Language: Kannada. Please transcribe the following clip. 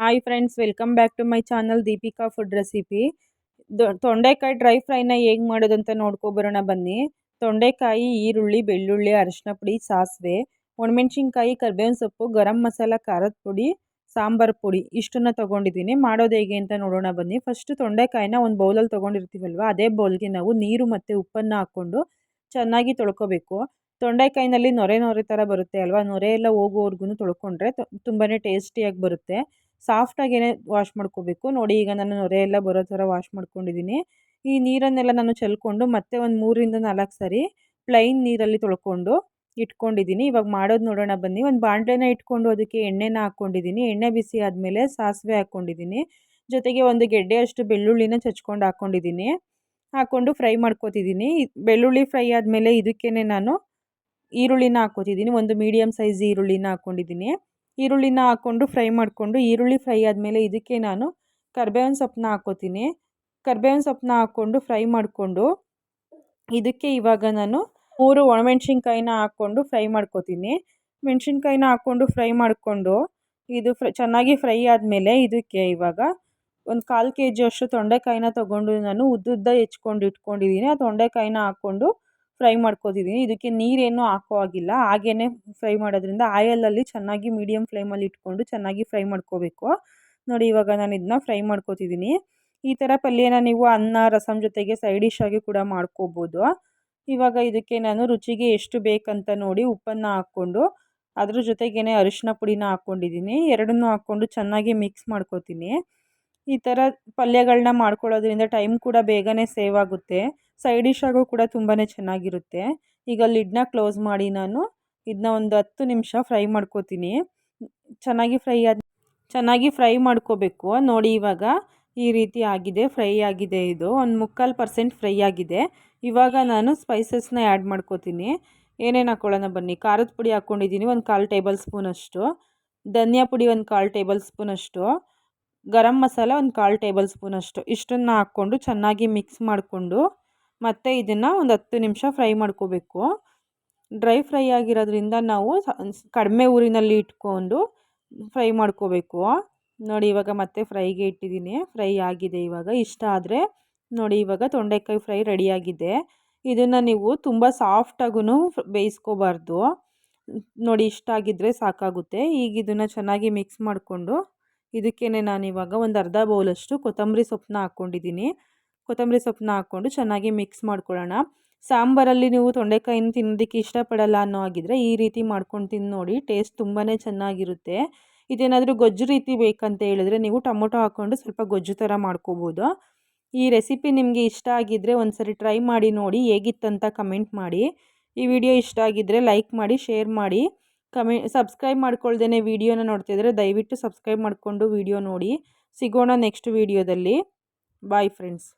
Hi friends welcome back to my channel Deepika food recipe ತೊಂಡೆಕಾಯಿ ಡ್ರೈ ಫ್ರೈನ ಹೇಗೆ ಮಾಡೋದು ಅಂತ ನೋಡ್ಕೊಬರೋಣ ಬನ್ನಿ. ತೊಂಡೆಕಾಯಿ, ಈರುಳ್ಳಿ, ಬೆಳ್ಳುಳ್ಳಿ ಅರಿಶಿನ ಪುಡಿ, ಸಾಸಿವೆ, ಒಣಮೆಣ್ಸಿನ್ಕಾಯಿ, ಕರ್ಬೇವಿನ ಸೊಪ್ಪು, ಗರಂ ಮಸಾಲ, ಖಾರದ ಪುಡಿ, ಸಾಂಬಾರು ಪುಡಿ ಇಷ್ಟನ್ನು ತೊಗೊಂಡಿದ್ದೀನಿ. ಮಾಡೋದು ಹೇಗೆ ಅಂತ ನೋಡೋಣ ಬನ್ನಿ. ಫಸ್ಟ್ ತೊಂಡೆಕಾಯಿನ ಒಂದು ಬೌಲಲ್ಲಿ ತೊಗೊಂಡಿರ್ತೀವಲ್ವ, ಅದೇ ಬೌಲ್ಗೆ ನಾವು ನೀರು ಮತ್ತು ಉಪ್ಪನ್ನು ಹಾಕ್ಕೊಂಡು ಚೆನ್ನಾಗಿ ತೊಳ್ಕೊಬೇಕು. ತೊಂಡೆಕಾಯಿನಲ್ಲಿ ನೊರೆ ನೊರೆ ಥರ ಬರುತ್ತೆ ಅಲ್ವಾ? ನೊರೆ ಎಲ್ಲ ಹೋಗೋವರೆಗೂ ತೊಳ್ಕೊಂಡ್ರೆ ತುಂಬಾ ಟೇಸ್ಟಿಯಾಗಿ ಬರುತ್ತೆ. ಸಾಫ್ಟಾಗೇ ವಾಶ್ ಮಾಡ್ಕೋಬೇಕು. ನೋಡಿ ಈಗ ನಾನು ನೊರೆ ಎಲ್ಲ ಬರೋ ಥರ ವಾಶ್ ಮಾಡ್ಕೊಂಡಿದ್ದೀನಿ ಈ ನೀರನ್ನೆಲ್ಲ ನಾನು ಚೆಲ್ಕೊಂಡು ಮತ್ತೆ ಒಂದು ಮೂರರಿಂದ ನಾಲ್ಕು ಸರಿ ಪ್ಲೈನ್ ನೀರಲ್ಲಿ ತೊಳ್ಕೊಂಡು ಇಟ್ಕೊಂಡಿದ್ದೀನಿ ಇವಾಗ ಮಾಡೋದು ನೋಡೋಣ ಬನ್ನಿ. ಒಂದು ಬಾಣಲೆನ ಇಟ್ಕೊಂಡು ಅದಕ್ಕೆ ಎಣ್ಣೆನ ಹಾಕ್ಕೊಂಡಿದ್ದೀನಿ ಎಣ್ಣೆ ಬಿಸಿ ಆದಮೇಲೆ ಸಾಸಿವೆ ಹಾಕ್ಕೊಂಡಿದ್ದೀನಿ ಜೊತೆಗೆ ಒಂದು ಗೆಡ್ಡೆಯಷ್ಟು ಬೆಳ್ಳುಳ್ಳಿನ ಚಚ್ಕೊಂಡು ಹಾಕ್ಕೊಂಡಿದ್ದೀನಿ ಹಾಕ್ಕೊಂಡು ಫ್ರೈ ಮಾಡ್ಕೋತಿದ್ದೀನಿ ಬೆಳ್ಳುಳ್ಳಿ ಫ್ರೈ ಆದಮೇಲೆ ಇದಕ್ಕೇ ನಾನು ಈರುಳ್ಳಿನ ಹಾಕ್ಕೋತಿದ್ದೀನಿ ಒಂದು ಮೀಡಿಯಮ್ ಸೈಜ್ ಈರುಳ್ಳಿನ ಹಾಕ್ಕೊಂಡಿದ್ದೀನಿ ಈರುಳ್ಳಿನ ಹಾಕ್ಕೊಂಡು ಫ್ರೈ ಮಾಡಿಕೊಂಡು ಈರುಳ್ಳಿ ಫ್ರೈ ಆದಮೇಲೆ ಇದಕ್ಕೆ ನಾನು ಕರ್ಬೇವಿನ ಸೊಪ್ಪನ್ನ ಹಾಕ್ಕೋತೀನಿ. ಕರ್ಬೇವಿನ ಸೊಪ್ಪನ್ನ ಹಾಕ್ಕೊಂಡು ಫ್ರೈ ಮಾಡಿಕೊಂಡು ಇದಕ್ಕೆ ಇವಾಗ ನಾನು ಮೂರು ಒಣಮೆಣ್ಸಿನ್ಕಾಯಿನ ಹಾಕ್ಕೊಂಡು ಫ್ರೈ ಮಾಡ್ಕೋತೀನಿ. ಮೆಣಸಿನ್ಕಾಯಿನ ಹಾಕ್ಕೊಂಡು ಫ್ರೈ ಮಾಡಿಕೊಂಡು ಇದು ಫ್ರ, ಚೆನ್ನಾಗಿ ಫ್ರೈ ಆದಮೇಲೆ ಇದಕ್ಕೆ ಇವಾಗ ಒಂದು ಕಾಲು ಕೆ ಜಿಯಷ್ಟು ತೊಂಡೆಕಾಯಿನ ತೊಗೊಂಡು ನಾನು ಉದ್ದುದ್ದ ಹೆಚ್ಕೊಂಡು ಇಟ್ಕೊಂಡಿದ್ದೀನಿ. ಆ ತೊಂಡೆಕಾಯಿನ ಹಾಕ್ಕೊಂಡು ಫ್ರೈ ಮಾಡ್ಕೋತಿದ್ದೀನಿ ಇದಕ್ಕೆ ನೀರೇನು ಹಾಕೋ ಹಾಗಿಲ್ಲ. ಹಾಗೇ ಫ್ರೈ ಮಾಡೋದ್ರಿಂದ ಆಯಲಲ್ಲಿ ಚೆನ್ನಾಗಿ ಮೀಡಿಯಮ್ ಫ್ಲೇಮಲ್ಲಿ ಇಟ್ಕೊಂಡು ಚೆನ್ನಾಗಿ ಫ್ರೈ ಮಾಡ್ಕೋಬೇಕು. ನೋಡಿ, ಇವಾಗ ನಾನು ಇದನ್ನ ಫ್ರೈ ಮಾಡ್ಕೋತಿದ್ದೀನಿ ಈ ಥರ ಪಲ್ಯನ ನೀವು ಅನ್ನ ರಸಮ್ ಜೊತೆಗೆ ಸೈಡ್ ಡಿಶ್ ಆಗಿ ಕೂಡ ಮಾಡ್ಕೋಬೋದು. ಇವಾಗ ಇದಕ್ಕೆ ನಾನು ರುಚಿಗೆ ಎಷ್ಟು ಬೇಕಂತ ನೋಡಿ ಉಪ್ಪನ್ನು ಹಾಕ್ಕೊಂಡು, ಅದ್ರ ಜೊತೆಗೇ ಅರಿಶಿನ ಪುಡಿನ ಹಾಕ್ಕೊಂಡಿದ್ದೀನಿ ಎರಡನ್ನೂ ಹಾಕ್ಕೊಂಡು ಚೆನ್ನಾಗಿ ಮಿಕ್ಸ್ ಮಾಡ್ಕೋತೀನಿ. ಈ ಥರ ಪಲ್ಯಗಳನ್ನ ಮಾಡ್ಕೊಳ್ಳೋದ್ರಿಂದ ಟೈಮ್ ಕೂಡ ಬೇಗನೆ ಸೇವ್ ಆಗುತ್ತೆ. ಸೈಡ್ ಡಿಶ್ ಆಗು ಕೂಡ ತುಂಬಾ ಚೆನ್ನಾಗಿರುತ್ತೆ. ಈಗ ಲಿಡ್ನ ಕ್ಲೋಸ್ ಮಾಡಿ ನಾನು ಇದನ್ನ ಒಂದು ಹತ್ತು ನಿಮಿಷ ಫ್ರೈ ಮಾಡ್ಕೋತೀನಿ. ಚೆನ್ನಾಗಿ ಫ್ರೈ ಆದ, ಚೆನ್ನಾಗಿ ಫ್ರೈ ಮಾಡ್ಕೋಬೇಕು. ನೋಡಿ ಇವಾಗ ಈ ರೀತಿ ಆಗಿದೆ ಫ್ರೈ ಆಗಿದೆ ಇದು. ಒಂದು ಮುಕ್ಕಾಲು ಪರ್ಸೆಂಟ್ ಫ್ರೈ ಆಗಿದೆ. ಇವಾಗ ನಾನು ಸ್ಪೈಸಸ್ನ ಆ್ಯಡ್ ಮಾಡ್ಕೋತೀನಿ. ಏನೇನು ಹಾಕ್ಕೊಳ್ಳೋಣ ಬನ್ನಿ? ಖಾರದ ಪುಡಿ ಹಾಕ್ಕೊಂಡಿದ್ದೀನಿ ಒಂದು ಕಾಲು ಟೇಬಲ್ ಸ್ಪೂನಷ್ಟು ಧನಿಯಾ ಪುಡಿ ಒಂದು ಕಾಲು ಟೇಬಲ್ ಸ್ಪೂನಷ್ಟು ಗರಂ ಮಸಾಲ ಒಂದು ಕಾಲು ಟೇಬಲ್ ಸ್ಪೂನ್ ಅಷ್ಟು. ಇಷ್ಟನ್ನು ಹಾಕ್ಕೊಂಡು ಚೆನ್ನಾಗಿ ಮಿಕ್ಸ್ ಮಾಡಿಕೊಂಡು ಮತ್ತು ಇದನ್ನು ಒಂದು ಹತ್ತು ನಿಮಿಷ ಫ್ರೈ ಮಾಡ್ಕೋಬೇಕು. ಡ್ರೈ ಫ್ರೈ ಆಗಿರೋದ್ರಿಂದ ನಾವು ಕಡಿಮೆ ಊರಿನಲ್ಲಿ ಇಟ್ಕೊಂಡು ಫ್ರೈ ಮಾಡ್ಕೋಬೇಕು. ನೋಡಿ ಇವಾಗ ಮತ್ತೆ ಫ್ರೈಗೆ ಇಟ್ಟಿದ್ದೀನಿ. ಫ್ರೈ ಆಗಿದೆ ಇವಾಗ. ಇಷ್ಟ ಆದರೆ ನೋಡಿ ಇವಾಗ ತೊಂಡೆಕಾಯಿ ಫ್ರೈ ರೆಡಿಯಾಗಿದೆ ಇದನ್ನು ನೀವು ತುಂಬ ಸಾಫ್ಟಾಗೂ ಬೇಯಿಸ್ಕೋಬಾರ್ದು. ನೋಡಿ ಇಷ್ಟ ಆಗಿದ್ದರೆ ಸಾಕಾಗುತ್ತೆ. ಈಗ ಇದನ್ನು ಚೆನ್ನಾಗಿ ಮಿಕ್ಸ್ ಮಾಡಿಕೊಂಡು ಇದಕ್ಕೇ ನಾನು ಇವಾಗ ಒಂದು ಅರ್ಧ ಬೌಲಷ್ಟು ಕೊತ್ತಂಬರಿ ಸೊಪ್ಪನ್ನ ಹಾಕ್ಕೊಂಡಿದ್ದೀನಿ. ಕೊತ್ತಂಬರಿ ಸೊಪ್ಪನ್ನ ಹಾಕ್ಕೊಂಡು ಚೆನ್ನಾಗಿ ಮಿಕ್ಸ್ ಮಾಡ್ಕೊಳ್ಳೋಣ. ಸಾಂಬಾರಲ್ಲಿ ನೀವು ತೊಂಡೆಕಾಯಿನ ತಿನ್ನೋದಕ್ಕೆ ಇಷ್ಟಪಡಲ್ಲ ಅನ್ನೋ ಆಗಿದ್ರೆ ಈ ರೀತಿ ಮಾಡ್ಕೊಂಡು ತಿಂದು ನೋಡಿ, ಟೇಸ್ಟ್ ತುಂಬಾ ಚೆನ್ನಾಗಿರುತ್ತೆ. ಇದೇನಾದರೂ ಗೊಜ್ಜು ರೀತಿ ಬೇಕಂತ ಹೇಳಿದ್ರೆ ನೀವು ಟೊಮೊಟೊ ಹಾಕ್ಕೊಂಡು ಸ್ವಲ್ಪ ಗೊಜ್ಜು ಥರ ಮಾಡ್ಕೋಬೋದು. ಈ ರೆಸಿಪಿ ನಿಮಗೆ ಇಷ್ಟ ಆಗಿದ್ದರೆ ಒಂದು ಸರಿ ಟ್ರೈ ಮಾಡಿ ನೋಡಿ ಹೇಗಿತ್ತಂತ ಕಮೆಂಟ್ ಮಾಡಿ. ಈ ವಿಡಿಯೋ ಇಷ್ಟ ಆಗಿದ್ದರೆ ಲೈಕ್ ಮಾಡಿ, ಶೇರ್ ಮಾಡಿ. ಕಮೆ, ಸಬ್ಸ್ಕ್ರೈಬ್ ಮಾಡ್ಕೊಳ್ದೇ ವೀಡಿಯೋನ ನೋಡ್ತಿದ್ರೆ ದಯವಿಟ್ಟು ಸಬ್ಸ್ಕ್ರೈಬ್ ಮಾಡಿಕೊಂಡು ವೀಡಿಯೋ ನೋಡಿ. ಸಿಗೋಣ ನೆಕ್ಸ್ಟ್ ವೀಡಿಯೋದಲ್ಲಿ. Bye friends